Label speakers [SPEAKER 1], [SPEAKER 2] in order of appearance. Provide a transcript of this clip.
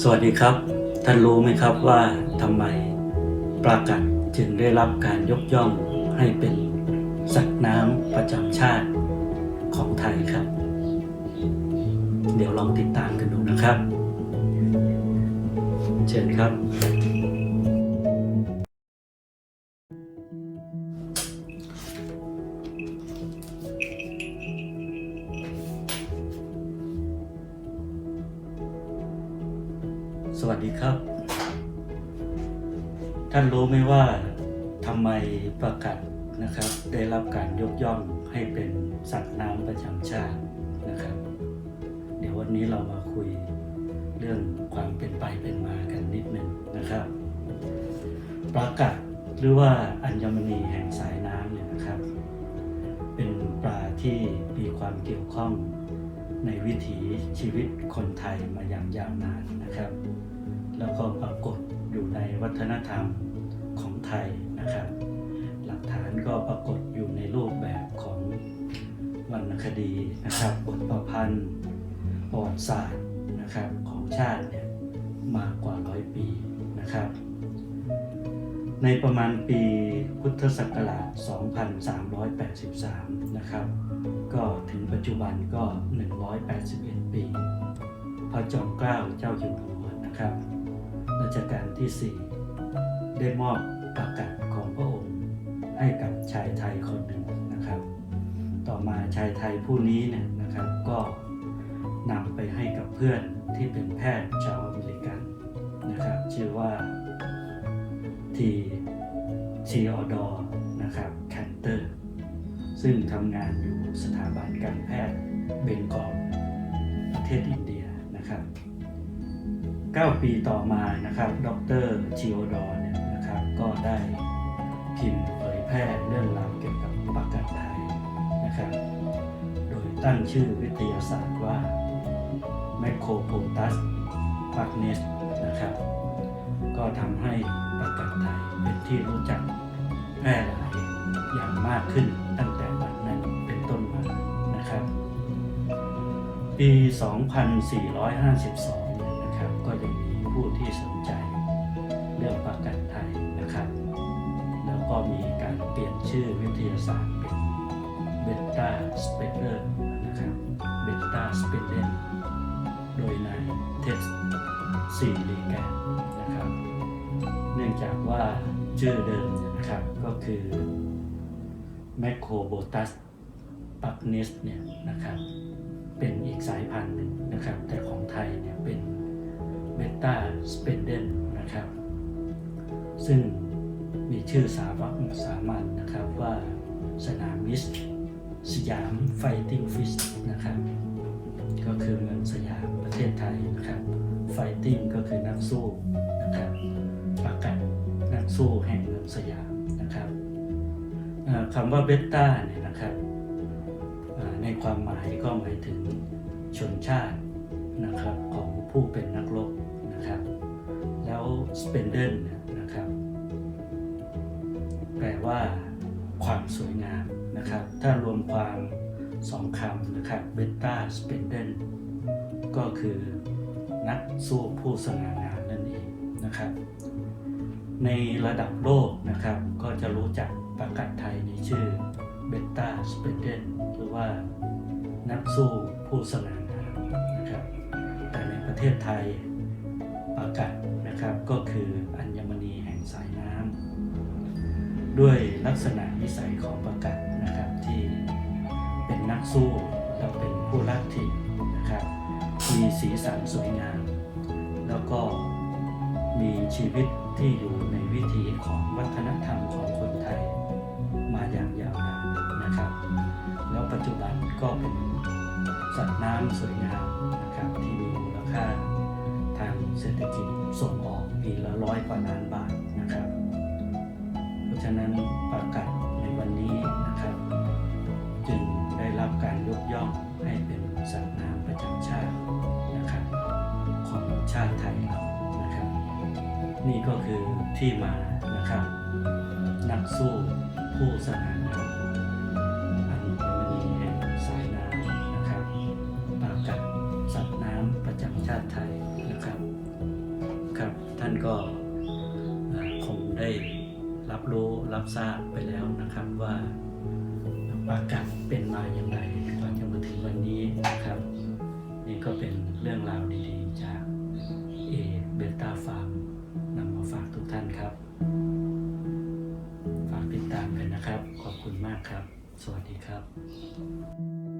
[SPEAKER 1] สวัสดีครับ ท่านรู้ไหมครับว่าทำไมปลากัดจึงได้รับการยกย่องให้เป็นสัตว์น้ำประจำชาติของไทยครับ เดี๋ยวลองติดตามกันดูนะครับ เชิญครับ สวัสดีครับ ท่านรู้ไหมว่าทำไมประกัดนะครับ ได้รับการยกย่องให้เป็นสัตว์น้ำประจำชาตินะครับ เดี๋ยววันนี้เรามาคุยเรื่องความเป็นไปเป็นมากันนิดหนึ่งนะครับปลากัดหรือว่าอัญมณีแห่งสายน้ำเนี่ยนะครับ เป็นปลาที่มีความเกี่ยวข้อง ในวิถีชีวิตคนไทยมาอย่างยาวนานนะครับ แล้วก็ปรากฏอยู่ในวัฒนธรรมของไทยนะครับ หลักฐานก็ปรากฏอยู่ในรูปแบบของวรรณคดีนะครับ บทประพันธ์ประวัติศาสตร์นะครับของชาติเนี่ยมากกว่าร้อยปีนะครับ ในประมาณปีพุทธศักราช 2383 นะครับ ก็ถึงปัจจุบันก็ 181 ปี พระจอมเกล้าเจ้าอยู่หัวนะครับรัชกาลที่ 4 ได้มอบประกาศของพระองค์ให้กับชายไทยคนหนึ่งนะครับ ต่อมาชายไทยผู้นี้เนี่ยนะครับก็นำไปให้กับเพื่อนที่เป็นแพทย์ชาวอเมริกันนะครับ ชื่อว่า ทีชีออดอนะครับแคนเตอร์ซึ่งทำงานอยู่สถาบันการแพทย์เบงกอลประเทศอินเดียนะครับ 9 ปีต่อมานะครับ ดรชิโอดอร์เนี่ยนะครับ ก็ได้พิมพ์เผยแพร่เรื่องราวเกี่ยวกับปากกาไทยนะครับ โดยตั้งชื่อวิทยาศาสตร์ว่า m a c r o p o t u s p a g n e s นะครับ ก็ทำให้ปากกาไทยเป็นที่รู้จักแพร่หลายอย่างมากขึ้นตั้งแต่บัดนั้นเป็นต้นมานะครับ ปี 2452นี่ยนะครับ ก็ยังมีผู้ที่สนใจเรื่องประกันไทยนะครับ แล้วก็มีการเปลี่ยนชื่อวิทยาศาสตร์เป็นเบต้าสเปเดอร์นะครับเบต้าสเปเดนโดยนายเทส ซีลีแกนนะครับ เนื่องจากว่าชื่อเดิมเนี่ยนะครับก็คือแมคโครโบตัสปักเนสเนี่ยนะครับเป็นอีกสายพันธุ์หนึ่งนะครับ แต่ของไทยเนี่ยเป็นเบต้าสเปนเดนนะครับ ซึ่งมีชื่อสาวักสามัญนะครับว่าสนามมิสสยามไฟติ้งฟิชนะครับ ไฟติ้งก็คือนักสู้นะครับประกาศนักสู้แห่งเมืองสยามนะครับคำว่าเบต้าเนี่ยนะครับในความหมายก็หมายถึงชนชาตินะครับของผู้เป็นนักรบนะครับ แล้วสเปนเดนเนี่ยนะครับ แปลว่าความสวยงามนะครับ ถ้ารวมความสองคำนะครับเบต้าสเปนเดนก็คือ นักสู้ผู้สง่างามนั่นเองนะครับ ในระดับโลกนะครับก็จะรู้จักประกาศไทยในชื่อเบต้าสเปนเดนหรือว่านักสู้ผู้สง่างามนะครับ แต่ในประเทศไทยประกาศนะครับก็คืออัญมณีแห่งสายน้ำด้วยลักษณะนิสัยของประกัดนะครับที่เป็นนักสู้และเป็นผู้รักถิ่นนะครับ มีสีสันสวยงาม แล้วก็มีชีวิตที่อยู่ในวิถีของวัฒนธรรมของคนไทย มาอย่างยาวนานนะครับ แล้วปัจจุบันก็เป็นสัตว์น้ำสวยงามนะครับที่มีมูลค่าทางเศรษฐกิจส่งออกปีละร้อยกว่าล้านบาทนะครับ เพราะฉะนั้นประกาศในวันนี้นะครับ จึงได้รับการยกย่องให้เป็นสัตว์น้ำ ชาติไทยเรานะครับ นี่ก็คือที่มานะครับ นักสู้ผู้สง่างามอัญมณีแห่งสายน้ำนะครับปรากัดสัตว์น้ำประจำชาติไทยนะครับ ครับท่านก็คงได้รับรู้รับทราบไปแล้วนะครับว่าปากัดเป็นมาอย่างไรับ ฝากติดตามกันนะครับ ขอบคุณมากครับ สวัสดีครับ